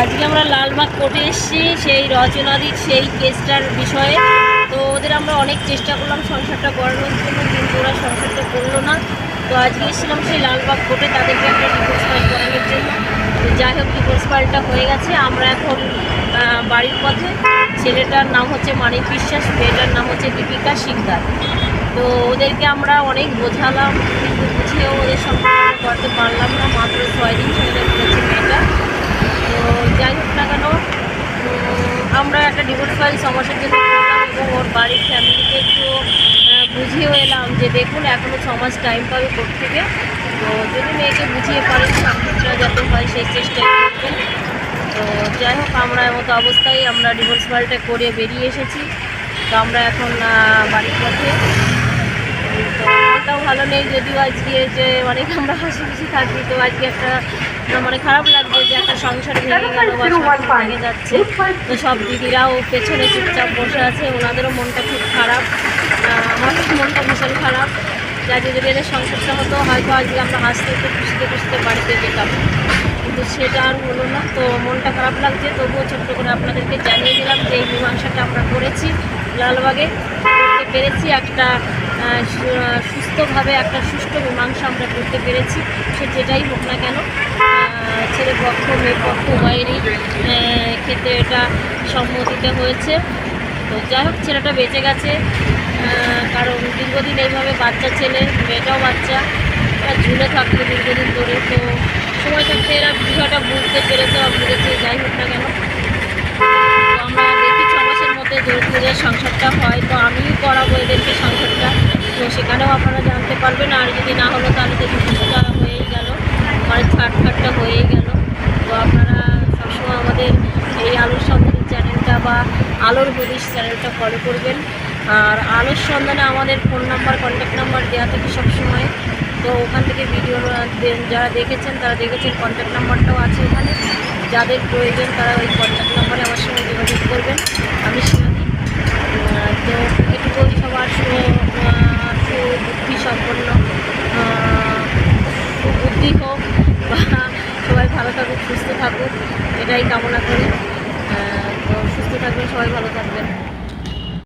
আজকে আমরা লালবাগ কোর্টে এসেছি, সেই রচনাদির সেই কেসটার বিষয়ে। তো ওদের আমরা অনেক চেষ্টা করলাম, সংসারটা করানোর জন্য, কিন্তু ওরা সংসারটা করল না। তো আজকে এসেছিলাম সেই লালবাগ কোর্টে, তাদেরকে একটা ডিভোর্স ফাইল করানোর জন্য। তো যাই হোক ডিভোর্স ফাইলটা হয়ে গেছে। আমরা এখন বাড়ির পথে। ছেলেটার নাম হচ্ছে মানিক বিশ্বাস, মেয়েটার নাম হচ্ছে দীপিকা শিকদার। তো ওদেরকে আমরা অনেক বোঝালাম, কিন্তু বুঝিয়েও ওদের সঙ্গে করতে পারলাম না। মাত্র ছয় দিন ছেলে করেছে মেয়েটা তো যাই হোক না কেন উম, আমরা ফাইল সমাজের জন্য এবং ওর বাড়ির ফ্যামিলিকে একটু বুঝিয়েও এলাম যে দেখুন এখনও সমাজ টাইম পাবে কোর্ট থেকে তো যদি মেয়েকে বুঝিয়ে পারেন সংসারটা যাতে হয়, সেই চেষ্টাই করবেন। তো যাই হোক, আমরা মতো অবস্থায় আমরা ডিভোর্স ফাইলটা করে বেরিয়ে এসেছি। তো আমরা এখন বাড়ির পথে। তো মনটাও ভালো নেই, যদিও আজকে যে অনেক আমরা হাসি খুশি থাকি, তো আজকে একটা মানে খারাপ লাগছে যে একটা সংসার ভেঙে গেল বা ভেঙে যাচ্ছে। তো সব দিদিরাও পেছনে চুপচাপ বসে আছে ওনাদেরও মনটা খুব খারাপ। আমারও মনটা ভীষণ খারাপ। যা যদি এদের সংসারটা হতো হয়তো আজকে আমরা হাসতে হাসতে খুশিতে খুশিতে বাড়িতে যেতাম। কিন্তু সেটা আর হলো না। তো মনটা খারাপ লাগছে তবুও ছোট্ট করে আপনাদেরকে জানিয়ে দিলাম যে এই মীমাংসাটা আমরা করেছি লালবাগে পেরেছি একটা সুস্থভাবে একটা সুষ্ঠু মীমাংসা আমরা করতে পেরেছি, সে যেটাই হোক না কেন ছেলে পক্ষ, মেয়ে পক্ষ উভয়েরই ক্ষেত্রে এটা সম্মতিতে হয়েছে। তো যাই হোক, ছেলেটা বেঁচে গেছে কারণ দীর্ঘদিন এইভাবে বাচ্চা ছেলে, মেয়েটাও বাচ্চা ঝুলে থাকতো দীর্ঘদিন ধরে। তো সময় থাকতে এরা বিষয়টা বুঝতে পেরেছে বা বুঝেছে যাই হোক না কেন। তো আমরা দেখি ছ মাসের মধ্যে যৌতুকের সংসারটা হয়। তো আমিও করাবো এদেরকে সংসারটা তো সেখানেও আপনারা জানতে পারবেন। আর যদি না হলো তাহলে তো ডিভোর্সটা হয়েই গেল। মানে ছাড়খাটটা হয়েই গেল। তো আপনারা সবসময় আমাদের এই আলোর সন্ধানের চ্যানেলটা বা আলোর হদিশ চ্যানেলটা ফলো করবেন। আর আলোর সন্ধানে আমাদের ফোন নাম্বার কন্ট্যাক্ট নাম্বার দেওয়া থাকে সবসময়। তো ওখান থেকে ভিডিও যারা দেখেছেন তারা দেখেছেন কন্ট্যাক্ট নাম্বারটাও আছে ওখানে। যাদের প্রয়োজন তারা ওই কন্ট্যাক্ট নাম্বারে আমার সঙ্গে যোগাযোগ করবেন। আমি তো সুবুদ্ধি হোক বা সবাই ভালো থাকুক, সুস্থ থাকুক, এটাই কামনা করি। তো সুস্থ থাকবেন, সবাই ভালো থাকবেন।